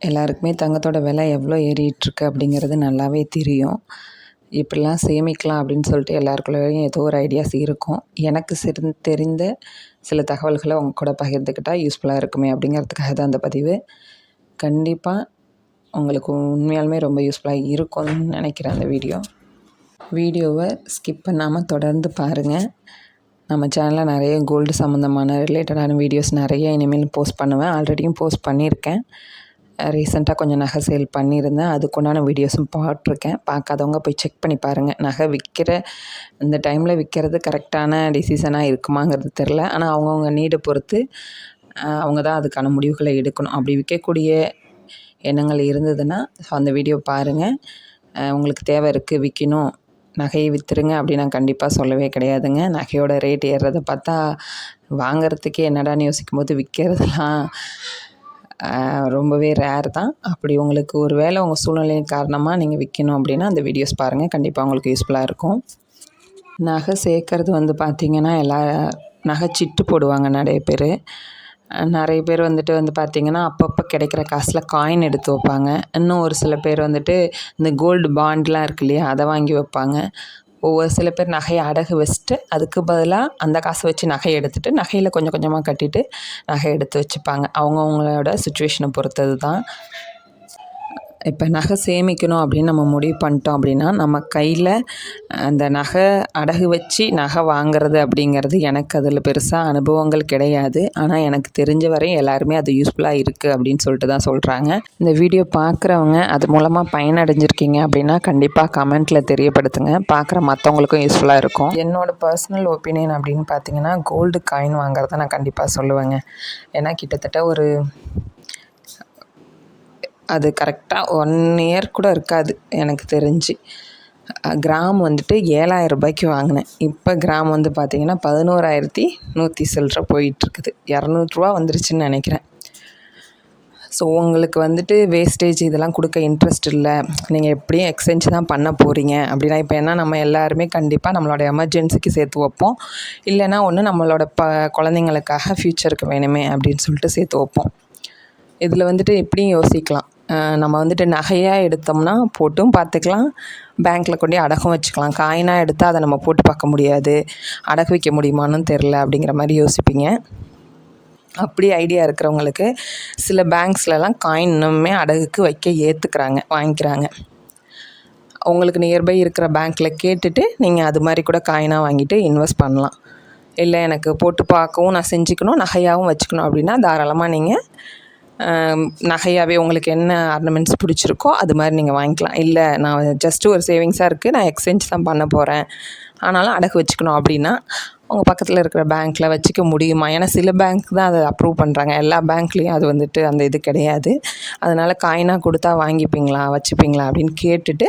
எல்லாருக்குமே தங்கத்தோட விலை எவ்வளோ ஏறிட்டுருக்கு அப்படிங்கிறது நல்லாவே தெரியும். இப்படிலாம் சேமிக்கலாம் அப்படின்னு சொல்லிட்டு எல்லாருக்குள்ளேயும் ஏதோ ஒரு ஐடியாஸ் இருக்கும். எனக்கு சிறு தெரிந்த சில தகவல்களை உங்க கூட பகிர்ந்துக்கிட்டால் யூஸ்ஃபுல்லாக இருக்குமே அப்படிங்கிறதுக்காக தான் அந்த பதிவு. கண்டிப்பாக உங்களுக்கு உண்மையாலுமே ரொம்ப யூஸ்ஃபுல்லாக இருக்கும்னு நினைக்கிறேன் அந்த வீடியோ. வீடியோவை ஸ்கிப் பண்ணாமல் தொடர்ந்து பாருங்கள் நம்ம சேனலில் நிறைய கோல்டு சம்மந்தமான ரிலேட்டடான வீடியோஸ் நிறைய இனிமேல் போஸ்ட் பண்ணுவேன். ஆல்ரெடியும் போஸ்ட் பண்ணியிருக்கேன். ரீசெண்டாக கொஞ்சம் நகை சேல் பண்ணியிருந்தேன். அதுக்குண்டான வீடியோஸும் போட்டிருக்கேன். பார்க்காதவங்க போய் செக் பண்ணி பாருங்கள் நகை விற்கிற இந்த டைமில் விற்கிறது கரெக்டான டிசிஷனாக இருக்குமாங்கிறது தெரில ஆனால் அவங்கவுங்க நீடை பொறுத்து அவங்க தான் அதுக்கான முடிவுகளை எடுக்கணும். அப்படி விற்கக்கூடிய எண்ணங்கள் இருந்ததுன்னா ஸோ அந்த வீடியோ பாருங்கள் உங்களுக்கு தேவை இருக்குது விற்கணும் நகையை விற்றுருங்க அப்படி நான் கண்டிப்பாக சொல்லவே கிடையாதுங்க. நகையோட ரேட் ஏறுறதை பார்த்தா வாங்கிறதுக்கே என்னடான்னு யோசிக்கும் போது விற்கிறதுலாம் ரொம்பவே ரேர் தான். அப்படி உங்களுக்கு ஒரு வேளை உங்கள் சூழ்நிலையின் காரணமாக நீங்கள் விற்கணும் அப்படின்னா அந்த வீடியோஸ் பாருங்கள் கண்டிப்பாக உங்களுக்கு யூஸ்ஃபுல்லாக இருக்கும். நகை சேர்க்கறது வந்து பார்த்திங்கன்னா எல்லா நகை சிட்டு போடுவாங்க நிறைய பேர். நிறைய பேர் வந்துட்டு வந்து பார்த்திங்கன்னா அப்பப்போ கிடைக்கிற காசில் காயின் எடுத்து வைப்பாங்க. இன்னும் ஒரு சில பேர் வந்துட்டு இந்த கோல்டு பாண்ட்லாம் இருக்கு இல்லையா அதை வாங்கி வைப்பாங்க. ஒவ்வொரு சில பேர் நகையை அடகு வச்சுட்டு அதுக்கு பதிலாக அந்த காசை வச்சு நகையை எடுத்துகிட்டு நகையில் கொஞ்சம் கொஞ்சமாக கட்டிட்டு நகை எடுத்து வச்சுப்பாங்க. அவங்கவுங்களோட சுச்சுவேஷனை பொறுத்தது தான் இப்போ நகை சேமிக்கணும் அப்படின்னு நம்ம முடிவு பண்ணிட்டோம் அப்படின்னா நம்ம கையில் அந்த நகை அடகு வச்சு நகை வாங்குறது அப்படிங்கிறது எனக்கு அதில் பெருசாக அனுபவங்கள் கிடையாது. ஆனால் எனக்கு தெரிஞ்ச வரையும் எல்லாருமே அது யூஸ்ஃபுல்லாக இருக்குது அப்படின்னு சொல்லிட்டு தான் சொல்கிறாங்க இந்த வீடியோ பார்க்குறவங்க அது மூலமாக பயனடைஞ்சிருக்கீங்க அப்படின்னா கண்டிப்பாக கமெண்ட்டில் தெரியப்படுத்துங்க. பார்க்குற மற்றவங்களுக்கும் யூஸ்ஃபுல்லாக இருக்கும். என்னோடய பர்சனல் ஒப்பீனியன் அப்படின்னு பார்த்தீங்கன்னா கோல்டு காயின் வாங்குறத நான் கண்டிப்பாக சொல்லுவேங்க. ஏன்னா கிட்டத்தட்ட ஒரு அது கரெக்டாக ஒன் இயர் கூட இருக்காது எனக்கு தெரிஞ்சு. கிராம் வந்துட்டு ஏழாயிரம் ரூபாய்க்கு வாங்கினேன். இப்போ கிராம் வந்து பார்த்திங்கன்னா பதினோராயிரத்தி நூற்றி சில்லற போயிட்டுருக்குது. இரநூறுவா வந்துருச்சுன்னு நினைக்கிறேன். ஸோ உங்களுக்கு வந்துட்டு வேஸ்டேஜ் இதெல்லாம் கொடுக்க இன்ட்ரெஸ்ட் இல்லை. நீங்கள் எப்படியும் எக்ஸ்சேஞ்ச் தான் பண்ண போகிறீங்க அப்படின்னா இப்போ என்ன நம்ம எல்லாருமே கண்டிப்பாக நம்மளோட எமர்ஜென்சிக்கு சேர்த்து வைப்போம். இல்லைன்னா ஒன்று நம்மளோட ப குழந்தைங்களுக்காக ஃப்யூச்சருக்கு வேணுமே அப்படின்னு சொல்லிட்டு சேர்த்து வைப்போம். இதில் வந்துட்டு எப்படியும் யோசிக்கலாம். நம்ம வந்துட்டு நகையாக எடுத்தோம்னா போட்டும் பார்த்துக்கலாம். பேங்க்கில் கொண்டு அடகும் வச்சுக்கலாம். காயினாக எடுத்தால் அதை நம்ம போட்டு பார்க்க முடியாது. அடகு வைக்க முடியுமான்னு தெரில அப்படிங்கிற மாதிரி யோசிப்பீங்க. அப்படி ஐடியா இருக்கிறவங்களுக்கு சில பேங்க்ஸ்லலாம் காயின் இன்னுமே அடகுக்கு வைக்க ஏற்றுக்கிறாங்க வாங்கிக்கிறாங்க. உங்களுக்கு நியர்பை இருக்கிற பேங்க்கில் கேட்டுட்டு நீங்கள் அது மாதிரி கூட காயினாக வாங்கிட்டு இன்வெஸ்ட் பண்ணலாம். இல்லை எனக்கு போட்டு பார்க்கவும் நான் செஞ்சுக்கணும் நகையாகவும் வச்சுக்கணும் அப்படின்னா தாராளமாக நீங்கள் நகையாகவே உங்களுக்கு என்ன ஆர்னமெண்ட்ஸ் பிடிச்சிருக்கோ அது மாதிரி நீங்கள் வாங்கிக்கலாம். இல்லை நான் ஜஸ்ட்டு ஒரு சேவிங்ஸாக இருக்குது நான் எக்ஸ்சேஞ்ச் தான் பண்ண போகிறேன் ஆனாலும் அடகு வச்சுக்கணும் அப்படின்னா உங்கள் பக்கத்தில் இருக்கிற பேங்க்கில் வச்சுக்க முடியுமா? ஏன்னா சில பேங்க் தான் அதை அப்ரூவ் பண்ணுறாங்க எல்லா பேங்க்லேயும் அது வந்துட்டு அந்த இது கிடையாது. அதனால் காயினாக கொடுத்தா வாங்கிப்பீங்களா வச்சுப்பீங்களா அப்படின்னு கேட்டுட்டு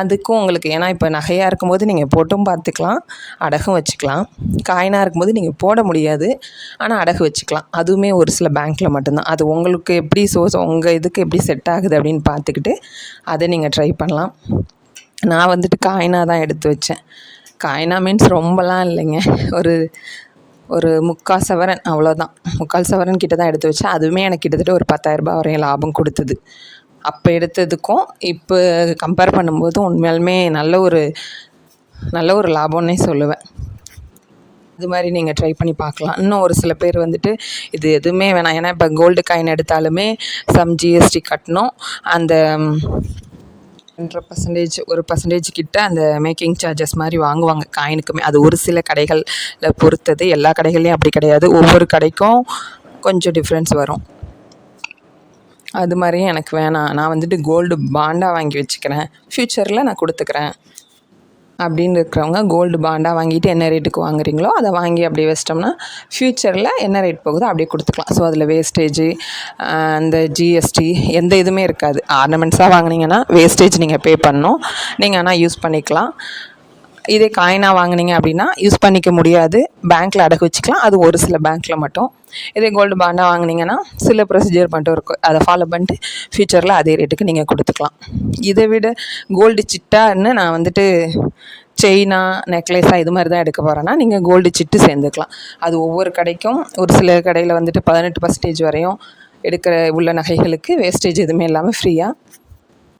அதுக்கும் உங்களுக்கு ஏன்னா இப்போ நகையாக இருக்கும்போது நீங்கள் போட்டும் பார்த்துக்கலாம் அடகும் வச்சுக்கலாம். காயினாக இருக்கும்போது நீங்கள் போட முடியாது ஆனால் அடகு வச்சுக்கலாம். அதுவுமே ஒரு சில பேங்க்கில் மட்டும்தான். அது உங்களுக்கு எப்படி சோர்ஸ் உங்கள் இதுக்கு எப்படி செட் ஆகுது அப்படின்னு பார்த்துக்கிட்டு அதை நீங்கள் ட்ரை பண்ணலாம். நான் வந்துட்டு காயினாக தான் எடுத்து வச்சேன். காயினா மீன்ஸ் ரொம்பலாம் இல்லைங்க. ஒரு ஒரு முக்கால் சவரன் அவ்வளோதான் முக்கால் சவரன் கிட்ட தான் எடுத்து வச்சேன். அதுவுமே எனக்கு கிட்டத்தட்ட ஒரு பத்தாயிரரூபா வரையும் லாபம் கொடுத்தது. அப்போ எடுத்ததுக்கும் இப்போ கம்பேர் பண்ணும்போது உண்மையாலுமே நல்ல ஒரு நல்ல ஒரு லாபம்னே சொல்லுவேன். இது மாதிரி நீங்கள் ட்ரை பண்ணி பார்க்கலாம். இன்னும் ஒரு சில பேர் வந்துட்டு இது எதுவுமே வேணாம். ஏன்னா இப்போ கோல்டு காயின் எடுத்தாலுமே சம் ஜிஎஸ்டி கட்டணும். அந்த ரெண்டரை பர்சன்டேஜ் ஒரு பர்சன்டேஜ் கிட்ட அந்த மேக்கிங் சார்ஜஸ் மாதிரி வாங்குவாங்க காயினுக்குமே அது ஒரு சில கடைகளில் பொறுத்தது. எல்லா கடைகள்லேயும் அப்படி கிடையாது. ஒவ்வொரு கடைக்கும் கொஞ்சம் டிஃப்ரென்ஸ் வரும். அது மாதிரியும் எனக்கு வேணாம். நான் வந்துட்டு கோல்டு பாண்டாக வாங்கி வச்சுக்கிறேன். ஃப்யூச்சரில் நான் கொடுத்துக்கிறேன். அப்படின்னு இருக்கிறவங்க கோல்டு பாண்டாக வாங்கிட்டு என்ன ரேட்டுக்கு வாங்குறீங்களோ அதை வாங்கி அப்படியே வச்சிட்டோம்னா ஃப்யூச்சரில் என்ன ரேட் போகுதோ அப்படியே கொடுத்துக்கலாம். ஸோ அதில் வேஸ்டேஜ் அந்த ஜிஎஸ்டி எந்த இதுவுமே இருக்காது. ஆர்னமெண்ட்ஸாக வாங்கினீங்கன்னா வேஸ்டேஜ் நீங்கள் பே பண்ணணும். நீங்கள் ஆனால் யூஸ் பண்ணிக்கலாம். இதே காயினாக வாங்கினீங்க அப்படின்னா யூஸ் பண்ணிக்க முடியாது. பேங்க்கில் அடகு வச்சுக்கலாம். அது ஒரு சில பேங்க்கில் மட்டும். இதே கோல்டு பாண்டாக வாங்கினீங்கன்னா சில ப்ரொசீஜர் மட்டும் இருக்கும். அதை ஃபாலோ பண்ணிட்டு ஃப்யூச்சரில் அதே ரேட்டுக்கு நீங்கள் கொடுத்துக்கலாம். இதை விட கோல்டு சிட்டான்னு நான் வந்துட்டு செயினா நெக்லஸாக இது மாதிரி தான் எடுக்க போகிறேன்னா நீங்கள் கோல்டு சிட்டு சேர்ந்துக்கலாம். அது ஒவ்வொரு கடைக்கும் ஒரு சில கடையில் வந்துட்டு பதினெட்டு பர்சன்டேஜ் வரையும் எடுக்கிற உள்ள நகைகளுக்கு வேஸ்டேஜ் எதுவுமே இல்லாமல் ஃப்ரீயாக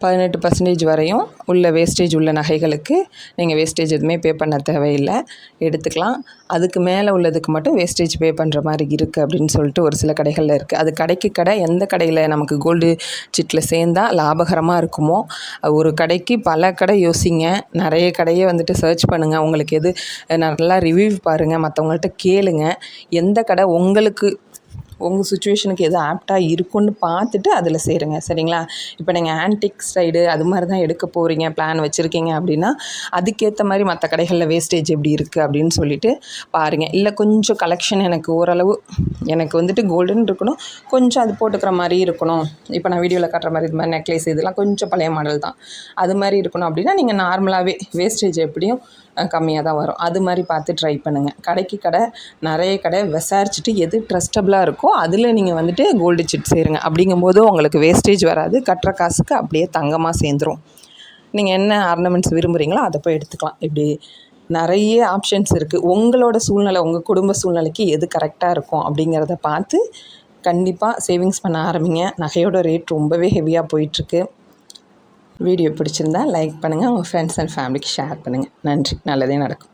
பதினெட்டு பர்சன்டேஜ் வரையும் உள்ள வேஸ்டேஜ் உள்ள நகைகளுக்கு நீங்கள் வேஸ்டேஜ் எதுவுமே பே பண்ண தேவையில்லை. எடுத்துக்கலாம். அதுக்கு மேலே உள்ளதுக்கு மட்டும் வேஸ்டேஜ் பே பண்ணுற மாதிரி இருக்குது அப்படின்னு சொல்லிட்டு ஒரு சில கடைகளில் இருக்குது அது கடைக்கு கடை எந்த கடையில் நமக்கு கோல்டு சிட்டில் சேர்ந்தால் லாபகரமாக இருக்குமோ? ஒரு கடைக்கு பல கடை யோசிங்க. நிறைய கடையை வந்துட்டு சர்ச் பண்ணுங்கள் உங்களுக்கு எது நல்லா ரிவ்யூ பாருங்கள் மற்றவங்கள்ட்ட கேளுங்க. எந்த கடை உங்களுக்கு உங்கள் சுச்சுவேஷனுக்கு எது ஆப்டாக இருக்குன்னு பார்த்துட்டு அதில் சேருங்க. சரிங்களா? இப்போ நீங்கள் ஆன்டிக் சைடு அது மாதிரி தான் எடுக்க போகிறீங்க பிளான் வச்சுருக்கீங்க அப்படின்னா அதுக்கேற்ற மாதிரி மற்ற கடைகளில் வேஸ்டேஜ் எப்படி இருக்குது அப்படின்னு சொல்லிட்டு பாருங்கள் இல்லை கொஞ்சம் கலெக்ஷன் எனக்கு ஓரளவு எனக்கு வந்துட்டு கோல்டன் இருக்கணும். கொஞ்சம் அது போட்டுக்கிற மாதிரி இருக்கணும். இப்போ நான் வீடியோவில் காட்டுற மாதிரி இது மாதிரி நெக்லேஸ் இதெல்லாம் கொஞ்சம் பழைய மாடல் தான். அது மாதிரி இருக்கணும் அப்படின்னா நீங்கள் நார்மலாகவே வேஸ்டேஜ் எப்படியும் கம்மியாக தான் வரும். அது மாதிரி பார்த்து ட்ரை பண்ணுங்கள் கடைக்கு கடை நிறைய கடை விசாரிச்சுட்டு எது ட்ரஸ்டபுளாக இருக்கோ அதில் நீங்கள் வந்துட்டு கோல்டு சிட் சேருங்க. அப்படிங்கும்போது உங்களுக்கு வேஸ்டேஜ் வராது. கட்டுற காசுக்கு அப்படியே தங்கமாக சேர்ந்துரும். நீங்கள் என்ன ஆர்னமெண்ட்ஸ் விரும்புகிறீங்களோ அதை போய் எடுத்துக்கலாம். இப்படி நிறைய ஆப்ஷன்ஸ் இருக்குது உங்களோட சூழ்நிலை உங்கள் குடும்ப சூழ்நிலைக்கு எது கரெக்டாக இருக்கும் அப்படிங்கிறத பார்த்து கண்டிப்பாக சேவிங்ஸ் பண்ண ஆரம்பிங்க. நகையோட ரேட் ரொம்பவே ஹெவியாக போயிட்டுருக்கு. வீடியோ பிடிச்சிருந்தா லைக் பண்ணுங்கள் உங்கள் ஃப்ரெண்ட்ஸ் அண்ட் ஃபேமிலிக்கு ஷேர் பண்ணுங்கள் நன்றி. நல்லதே நடக்கும்.